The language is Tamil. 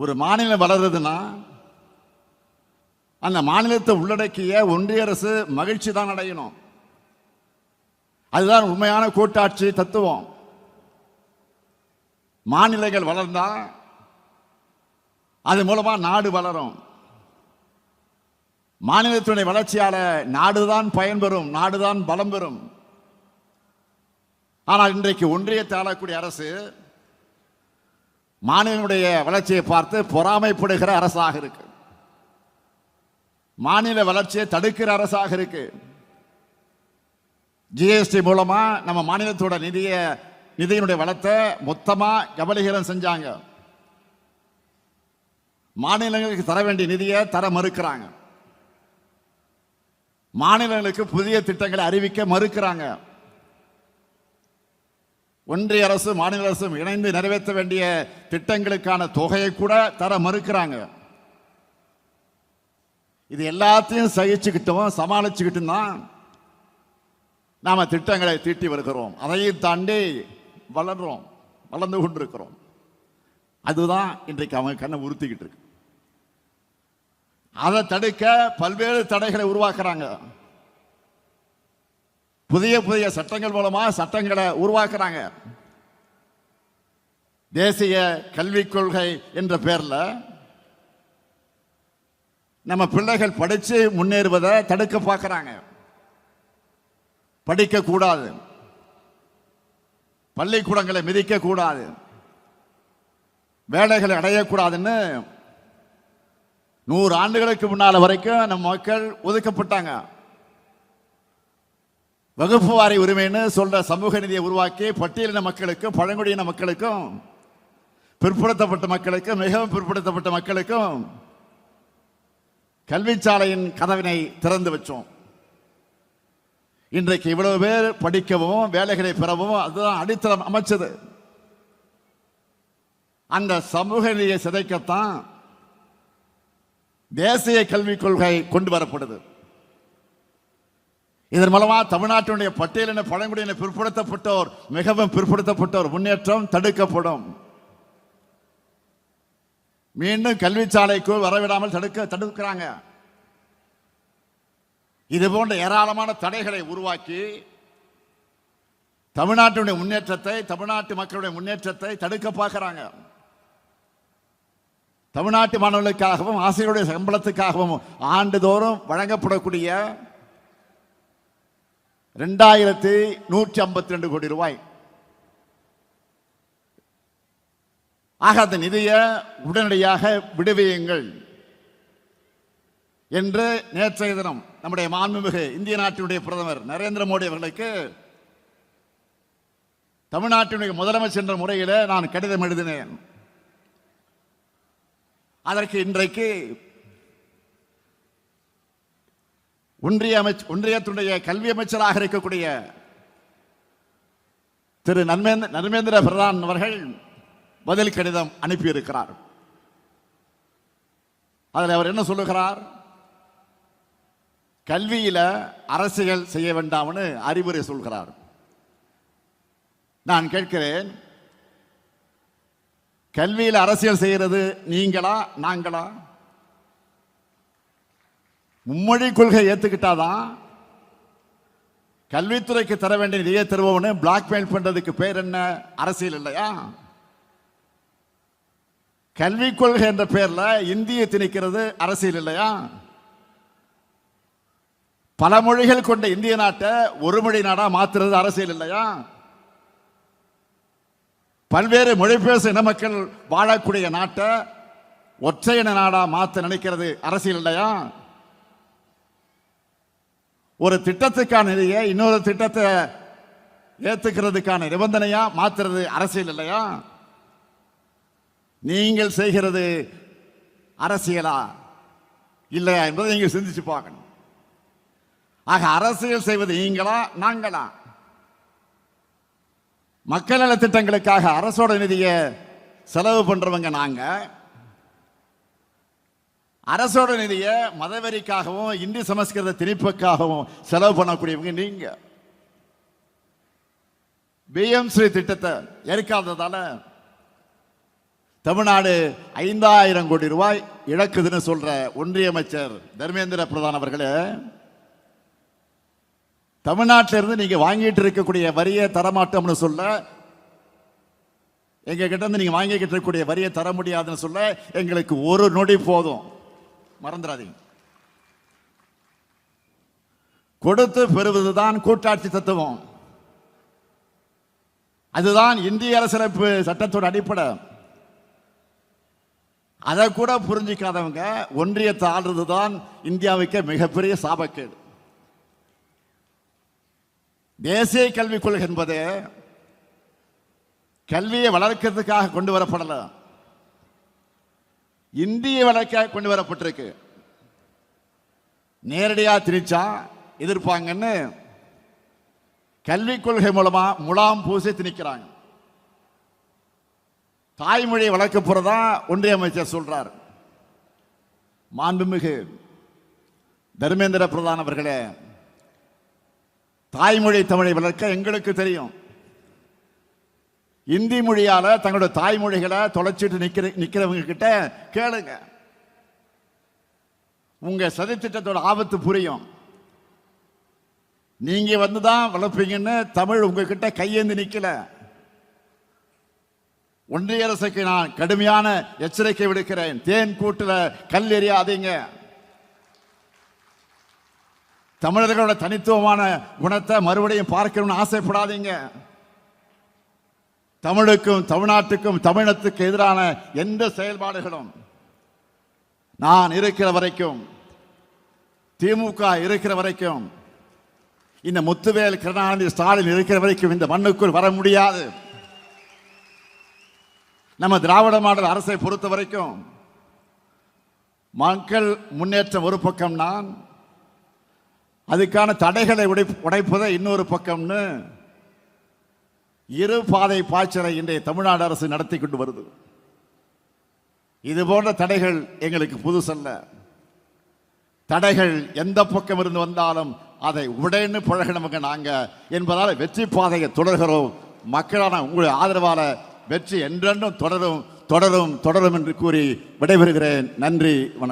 ஒரு மாநிலம் வளருதுன்னா அந்த மாநிலத்தை உள்ளடக்கிய ஒன்றிய அரசு மகிழ்ச்சி தான் அடையணும். அதுதான் உண்மையான கூட்டாட்சி தத்துவம். மாநிலங்கள் வளர்ந்தா அது மூலமா நாடு வளரும். மாநிலத்தினுடைய வளர்ச்சியால நாடுதான் பயன்பெறும் நாடுதான் பலம் பெறும். ஆனால் இன்றைக்கு ஒன்றியத்தை ஆளக்கூடிய அரசு மாநிலனுடைய வளர்ச்சியை பார்த்து பொறாமைப்படுகிற அரசாக இருக்கு. மாநில வளர்ச்சியை தடுக்கிற அரசாக இருக்கு. ஜிஎஸ்டி மூலமா நம்ம மாநிலத்தோட நிதிய நிதியினுடைய வளத்தை மொத்தமா கபலீகரம் செஞ்சாங்க. மாநிலங்களுக்கு தர வேண்டிய நிதியை தர மறுக்கிறாங்க. மாநிலங்களுக்கு புதிய திட்டங்களை அறிவிக்க மறுக்கிறாங்க. ஒன்றிய அரசு மாநில அரசும் இணைந்து நிறைவேற்ற வேண்டிய திட்டங்களுக்கான தொகையை கூட தர மறுக்கிறாங்க. இது எல்லாத்தையும் சகிச்சுக்கிட்டோம் சமாளிச்சுக்கிட்டும் தான் நாம் திட்டங்களை தீட்டி வருகிறோம். அதையும் தாண்டி வளர்றோம் வளர்ந்து கொண்டிருக்கிறோம். அதுதான் இன்றைக்கு அவங்க கண்ணை உறுத்திக்கிட்டு இருக்கு. அதை தடுக்க பல்வேறு தடைகளை உருவாக்குறாங்க. புதிய புதிய சட்டங்கள் மூலமாக சட்டங்களை உருவாக்குறாங்க. தேசிய கல்விக் கொள்கை என்ற பேரில் நம்ம பிள்ளைகள் படித்து முன்னேறுவதை தடுக்க பார்க்குறாங்க. படிக்கக்கூடாது பள்ளிக்கூடங்களை மிதிக்கக்கூடாது வேலைகளை அடையக்கூடாதுன்னு நூறு ஆண்டுகளுக்கு முன்னால் வரைக்கும் நம்ம மக்கள் ஒதுக்கப்பட்டாங்க. வகுப்பு வாரி உரிமைன்னு சொல்ற சமூக நிதியை உருவாக்கி பட்டியலின மக்களுக்கும் பழங்குடியின மக்களுக்கும் பிற்படுத்தப்பட்ட மக்களுக்கும் மிகவும் பிற்படுத்தப்பட்ட மக்களுக்கும் கல்விச்சாலையின் கதவினை திறந்து வச்சோம். இன்றைக்கு இவ்வளவு பேர் படிக்கவும் வேலைகளை பெறவும் அதுதான் அடித்தளம் அமைச்சது. அந்த சமூக நிதியை சிதைக்கத்தான் தேசிய கல்விக் கொள்கை கொண்டு வரப்படுது. இதன் மூலமாக தமிழ்நாட்டினுடைய பட்டியலின பழங்குடியின பிற்படுத்தப்பட்டோர் மிகவும் பிற்படுத்தப்பட்டோர் முன்னேற்றம் தடுக்கப்படும். மீண்டும் கல்விச்சாலைக்கு வரவிடாமல் தடுக்க தடுக்கிறாங்க. இது போன்ற ஏராளமான தடைகளை உருவாக்கி தமிழ்நாட்டினுடைய முன்னேற்றத்தை தமிழ்நாட்டு மக்களுடைய முன்னேற்றத்தை தடுக்க பார்க்கிறாங்க. தமிழ்நாட்டு மாணவர்களுக்காகவும் ஆசிரியருடைய சம்பளத்துக்காகவும் ஆண்டுதோறும் வழங்கப்படக்கூடிய ரெண்டாயிரத்தி நூற்றி ஐம்பத்தி ரெண்டு கோடி ரூபாய். ஆக அந்த நிதியை உடனடியாக விடுவியுங்கள் என்று நேற்றைய தினம் நம்முடைய மாண்புமிகு இந்திய நாட்டினுடைய பிரதமர் நரேந்திர மோடி அவர்களுக்கு தமிழ்நாட்டினுடைய முதலமைச்சர் என்ற முறையில் நான் கடிதம் எழுதினேன். அதற்கு இன்றைக்கு ஒன்றிய அமைச்சர் ஒன்றியத்துடைய கல்வி அமைச்சராக இருக்கக்கூடிய திரு நர்மேந்திர நர்மேந்திர பிரதான் அவர்கள் பதில் கடிதம் அனுப்பியிருக்கிறார். அதில் அவர் என்ன சொல்லுகிறார்? கல்வியில் அரசியல் செய்ய வேண்டாம்னு அறிவுரை சொல்கிறார். நான் கேட்கிறேன் கல்வியில் அரசியல் செய்கிறது நீங்களா நாங்களா? மும்மொழி கொள்கை ஏத்துக்கிட்டாதான் கல்வித்துறைக்கு தர வேண்டிய நிதியை தருவோம்னு பிளாக்மெயில் பண்றதுக்கு பேர் என்ன? அரசியல் இல்லையா? கல்விக் கொள்கை என்ற பேர்ல இந்தியை திணிக்கிறது அரசியல் இல்லையா? பல மொழிகள் கொண்ட இந்திய நாட்டை ஒரு மொழி நாடா மாத்துறது அரசியல் இல்லையா? பல்வேறு மொழி பேச இன மக்கள் வாழக்கூடிய நாட்டை ஒற்றையின நாடா மாத்த நினைக்கிறது அரசியல் இல்லையா? ஒரு திட்டத்துக்கான நிதியை இன்னொரு திட்டத்தை ஏத்துக்கிறதுக்கான நிபந்தனையா மாத்துறது அரசியல் இல்லையா? நீங்கள் செய்கிறது அரசியலா இல்லையா என்பதை நீங்கள் சிந்திச்சு பார்க்கணும். ஆக அரசியல் செய்வது நீங்களா நாங்களா? மக்கள் நலத்திட்டங்களுக்காக அரசோட நிதியை செலவு பண்றவங்க நாங்கள் அரசோட நிதியை மதவெறிக்காகவும் இந்தி சமஸ்கிருத திணிப்புக்காகவும் செலவு பண்ணக்கூடியவங்க நீங்க. பிஎம்ஸ்ரீ திட்டத்தை ஏற்காததால தமிழ்நாடு ஐந்தாயிரம் கோடி ரூபாய் இழக்குதுன்னு சொல்ற ஒன்றிய அமைச்சர் தர்மேந்திர பிரதான் அவர்களே தமிழ்நாட்டிலிருந்து நீங்க வாங்கிட்டு இருக்கக்கூடிய வரியை தரமாட்டோம்னு சொல்ல எங்க கிட்ட இருந்து நீங்க வாங்கிக்கிட்டு இருக்கக்கூடிய வரியை தர முடியாதுன்னு சொல்ல எங்களுக்கு ஒரு நொடி போதும். மறந்துடாதீங்க. கொடுத்து பெறுவதுதான் கூட்டாட்சி தத்துவம். அதுதான் இந்திய அரசியலமைப்பு சட்டத்தோட அடிப்படை. அதை கூட புரிஞ்சிக்காதவங்க ஒன்றியத்தை ஆடுறது தான் இந்தியாவுக்கு மிகப்பெரிய சாபக்கேடு. தேசிய கல்விக் கொள்கை என்பது கல்வியை வளர்க்கிறதுக்காக கொண்டு வரப்படலை. இந்திய வளர்க்க கொண்டு வரப்பட்டிருக்கு. நேரடியாக திணிச்சா எதிர்ப்பாங்கன்னு கல்விக் கொள்கை மூலமா முலாம் பூசி திணிக்கிறாங்க. தாய்மொழியை வளர்க்க போறதா ஒன்றிய அமைச்சர் சொல்றார். மாண்புமிகு தர்மேந்திர பிரதான் அவர்களே தாய்மொழி தமிழை வளர்க்க எங்களுக்கு தெரியும். இந்தி மொழியால தங்களோட தாய்மொழிகளை தொலைச்சிட்டு நிக்கிற நிக்கிறவங்க கிட்ட கேளுங்க. உங்க சதித்திட்டத்தோட ஆபத்து புரியும். நீங்க வந்து தான் வளர்ப்பீங்கன்னு தமிழ் உங்ககிட்ட கையேந்து நிக்கல. ஒன்றிய அரசுக்கு நான் கடுமையான எச்சரிக்கை விடுக்கிறேன். தேன் கூட்டுல கல் எறியாதீங்க. தமிழர்களோட தனித்துவமான குணத்தை மறுபடியும் பார்க்கணும்னு ஆசைப்படாதீங்க. தமிழுக்கும் தமிழ்நாட்டுக்கும் தமிழத்துக்கு எதிரான எந்த செயல்பாடுகளும் நான் இருக்கிற வரைக்கும் திமுக இருக்கிற வரைக்கும் இந்த முத்துவேல் கருணாநிதி ஸ்டாலின் இருக்கிற வரைக்கும் இந்த மண்ணுக்குள் வர முடியாது. நம்ம திராவிட மாடல் அரசை பொறுத்த வரைக்கும் மக்கள் முன்னேற்றம் ஒரு பக்கம் நான் அதுக்கான தடைகளை உடை உடைப்பதை இன்னொரு பக்கம்னு இரு பாதை பாய்ச்சலை இன்றைய தமிழ்நாடு அரசு நடத்தி கொண்டு வருது. இது போன்ற தடைகள் எங்களுக்கு புதுசல்ல. தடைகள் எந்த பக்கம் இருந்து வந்தாலும் அதை உடனே பழகினவங்க நாங்கள் என்பதால் வெற்றி பாதையை தொடர்கிறோம். மக்களான உங்களுடைய ஆதரவால வெற்றி என்றென்றும் தொடரும் தொடரும் தொடரும் என்று கூறி விடைபெறுகிறேன். நன்றி வணக்கம்.